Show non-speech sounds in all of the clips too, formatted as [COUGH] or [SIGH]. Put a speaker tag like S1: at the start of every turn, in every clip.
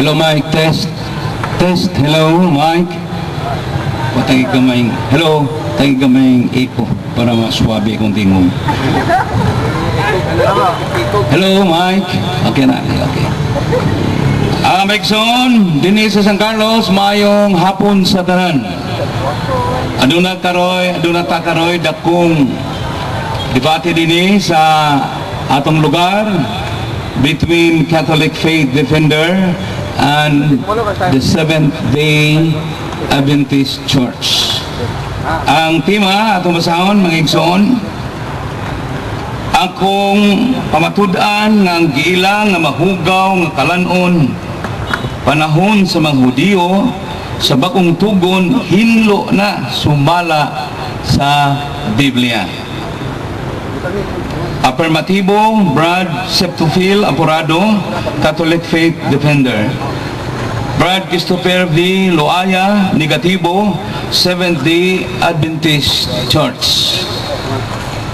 S1: Hello, Mike. Test. Test. Hello, Mike. Patay kamay. Hello. Patay kamay echo para maswabe kung tingog. Hello, Mike. Okay na. Okay. Ah, Mike Son, dinhi sa San Carlos, mayong hapon sa tanan. Aduna karoy, aduna ta karoy dakong debate dinhi sa atong lugar between Catholic Faith Defender and the Seventh-day Adventist Church. Ang tema atong basahon mga igsoon akong pamatud-an nga ang nga mahugaw nga kalanon panahon sa mga Hudiyo sa bakong tugon hinlo na sumala sa Biblia. Affirmatibo, Brad Septufil Apurado, Catholic Faith Defender. Brad Christopher V. Loaya, negatibo, Seventh-day Adventist Church.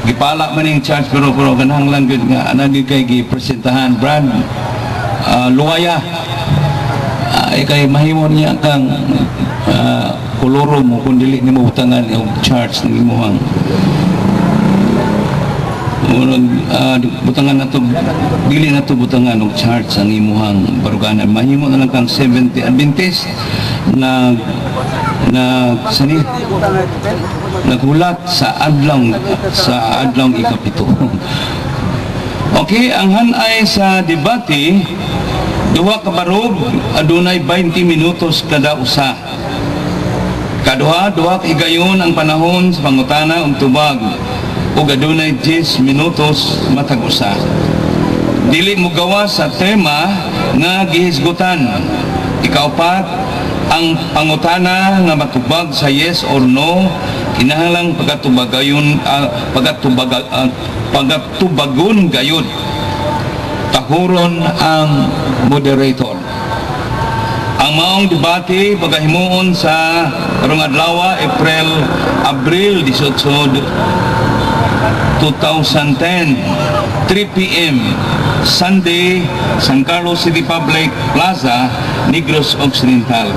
S1: Gipala man yung church pero pero ganang lang gud nga nagig kay gipresentahan Brad ah, Loaya. Ay kay mahimo niya kang ah, koloro mo kung dili nimo utangan yung church ng imuhang Murag uh, butangan na to dili na to butangan og charts ang imuhang baruganan mahimo na lang kang 70 Adventist na na sani naghulat sa adlaw sa adlaw ikapito. [LAUGHS] Okay, ang hanay sa debate duha ka barog adunay 20 minutos kada usa. Kaduha, duha ka higayon ang panahon sa pangutana ug tubag ug adunay 10 minutos matag usa. Dili mo gawa sa tema nga gihisgutan. Ikaapat, ang pangutana nga matubag sa yes or no kinahanglang pagatubagayon uh, pagatubag ah, pagatubagon gayud tahuron ang moderator ang maong debate pagahimuon sa karong April Abril 18 2010 3 p.m. Sunday San Carlos City Public Plaza Negros Occidental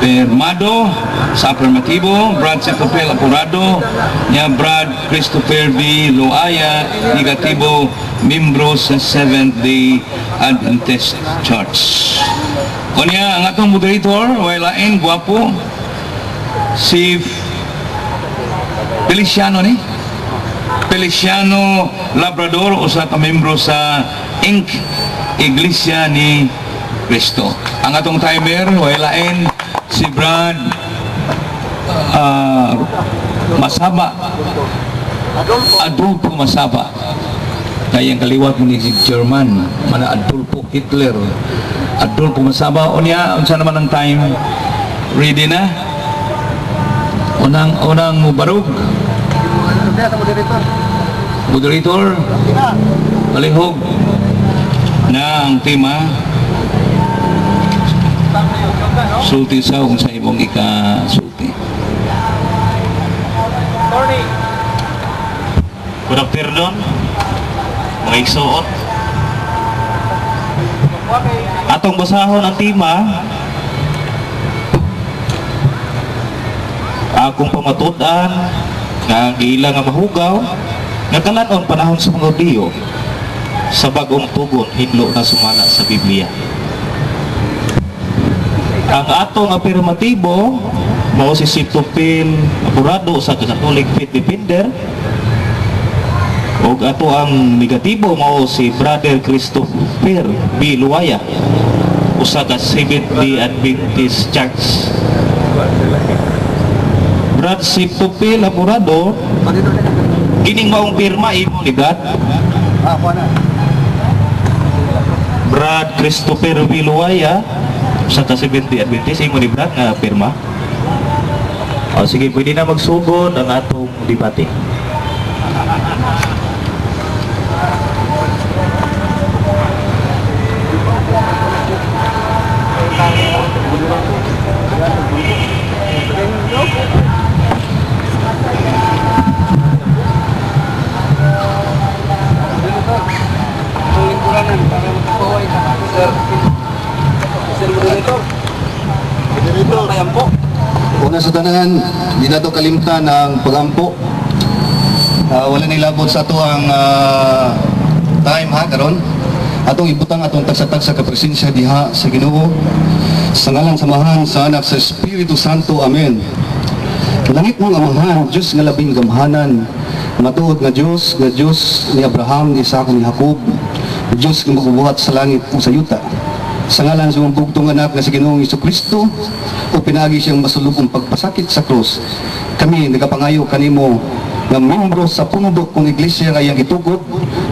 S1: Permado sa affirmatibo, Brad Setopel Apurado, niya Brad Christopher B. Loaya, negatibo, membro sa Seventh-day Adventist Church. Niya, ang atong moderator, wailain, guwapo, si Feliciano ni? Feliciano Labrador, usa ka membro sa Inc. Iglesia ni Cristo. Ang atong timer, wailain, si Brad ah, Masaba. Adolfo Masaba. Kaya ang kaliwat mo ni si German, mana Adolfo Hitler. Adolfo Masaba. O niya, unsa naman ang time? Ready na? Unang, unang barog. Moderator. Palihog. Na ang tema. Sulti sa kung sa ibong ika-sulti.
S2: Good afternoon, mga igsuot. Atong basahon ang tema, akong pamatudan, nga ang ila nga mahugaw, nga kalanon panahon sa mga diyo, sa bagong tugon, hidlo na sumala sa Biblia. Ang atong afirmatibo, mao si Sitopil Apurado sa Catholic Faith Defender, ug ato ang negatibo mao si Brother Christopher B. Luwaya usa ka Seventh-day Adventist Church. Brad Siptopil Apurado kining maong pirma imo ni Brad. Brad Christopher. Luwaya usa ka Seventh-day Adventist imo ni Brad nga pirma. O sige pwede na magsugod ang atong debate.
S3: Ang lingkuranan kalimtan ang pagampo. Ah, wala nilabot sa ato ang ah, time ha karon. Atong ibutang atong tagsa-tagsa ka presensya diha sa Ginoo. Sa ngalan samahan sa anak sa Espiritu Santo. Amen. Langit mong amahan, Diyos nga labing gamhanan, matuod nga Diyos, nga Diyos ni Abraham, ni Isaac, ni Jacob, Diyos nga magbubuhat sa langit o sa yuta. Sa ngalan sa mga bugtong anak na si Ginoong Iso Kristo, o pinagi siyang masulubong pagpasakit sa krus, kami nagapangayo kanimo nga membro sa pundo kong iglesia nga iyang itugod,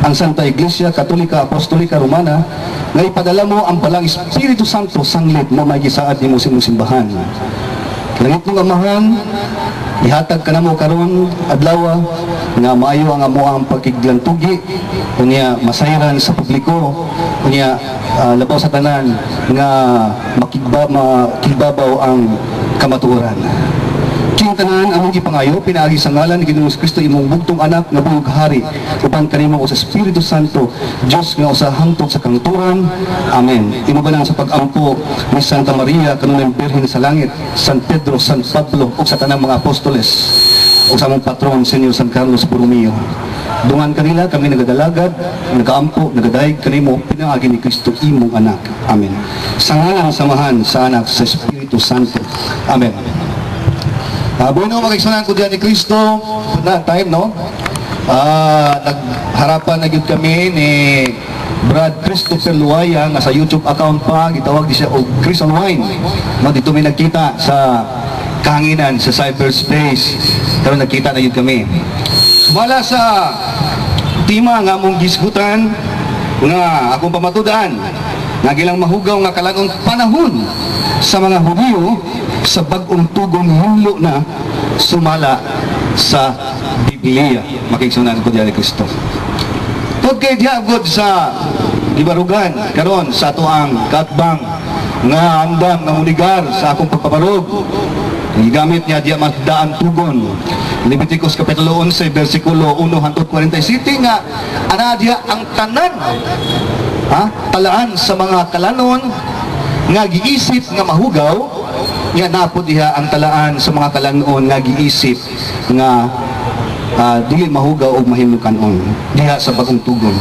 S3: ang Santa Iglesia Katolika Apostolika Romana, nga ipadala mo ang balang Espiritu Santo sanglit mo may gisaad ni imong simbahan. Langit mong amahan, ihatag ka na mo karon adlaw nga maayo ang amo ang pagkiglantugi unya masayran sa publiko unya ah, labaw sa tanan nga makigba makigbabaw ang kamatuoran. King tanan among gipangayo pinaagi sa ngalan ni Ginoong Kristo imong bugtong anak nga buhog hari uban kanimo sa Espiritu Santo Dios nga usa hangtod sa kanturan Amen. Imo ba sa pag-ampo ni Santa Maria kanunay Birhen sa langit San Pedro San Pablo ug sa tanang mga apostoles ug sa among patron Senyor San Carlos Borromeo Dungan kanila kami nagadalagad, nagaampo, nagadaig kanimo pinaagi ni Kristo imong anak. Amen. Sa ngalan samahan sa anak sa Espiritu Santo. Amen. Ah, bueno, magigsunan ko diyan ni Kristo na time, no? Ah, nagharapan na gyud kami ni Brad Christopher Luaya nga sa YouTube account pa gitawag di siya og Chris on Wine. No, dito may nagkita sa kahanginan sa cyberspace. Pero nagkita na gyud kami. Sumala sa tima nga mong gisgutan nga akong pamatudan nga gilang mahugaw nga kalagong panahon sa mga Hudyo sa bagong tugong hinlo na sumala sa Biblia. Makiksunan ko diyan ni Kristo. Tod kay diagod sa gibarugan karon sa ato ang katbang nga andam nga muligar sa akong pagpaparog. Gigamit niya diya daan tugon. Leviticus Kapitulo 11, versikulo 1 hangtod 47 nga ana diya ang tanan ha talaan sa mga kalanon nga giisip nga mahugaw nga napo diha ang talaan sa mga kalanon nga giisip nga ah, dili mahugaw og mahimukanon diha sa bagong tugon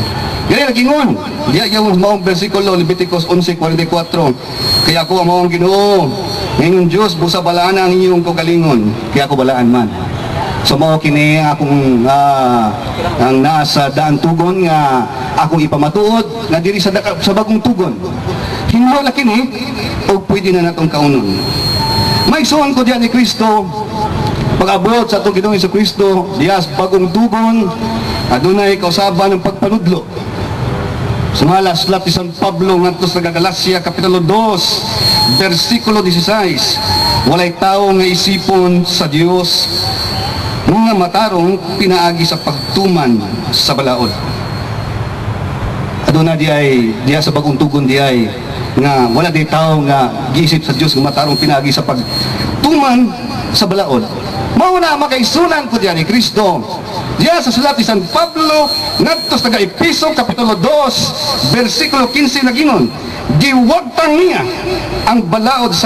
S3: Gani nagingon. Diya yung maong versikulo Leviticus 11:44. Kaya ako ang maong Ginoo. Ngayon Diyos busa balaan ang inyong kagalingon. Kaya ako balaan man. So mao kini akong ah, ang nasa daan tugon nga akong ipamatuod nga diri sa sa bagong tugon. Hinlo na kini o pwede na natong kaunon. May suon ko diyan ni Kristo pag-abot sa itong Ginoong Kristo dias bagong tugon adunay kausaban ng pagpanudlo. Sumala sulat ni San Pablo ngadto sa Galacia kapitulo 2 bersikulo 16 walay tao nga isipon sa Dios mga matarong pinaagi sa pagtuman sa balaod. Aduna di ay diya sa bagong tugon di ay nga wala di tao nga giisip sa Dios nga matarong pinaagi sa pagtuman sa balaod mao na makaisunan ko diyan ni Kristo. Diya sa sulat ni San Pablo ngadto sa Episo kapitulo 2 bersikulo 15 nagingon giwagtang niya ang balaod sa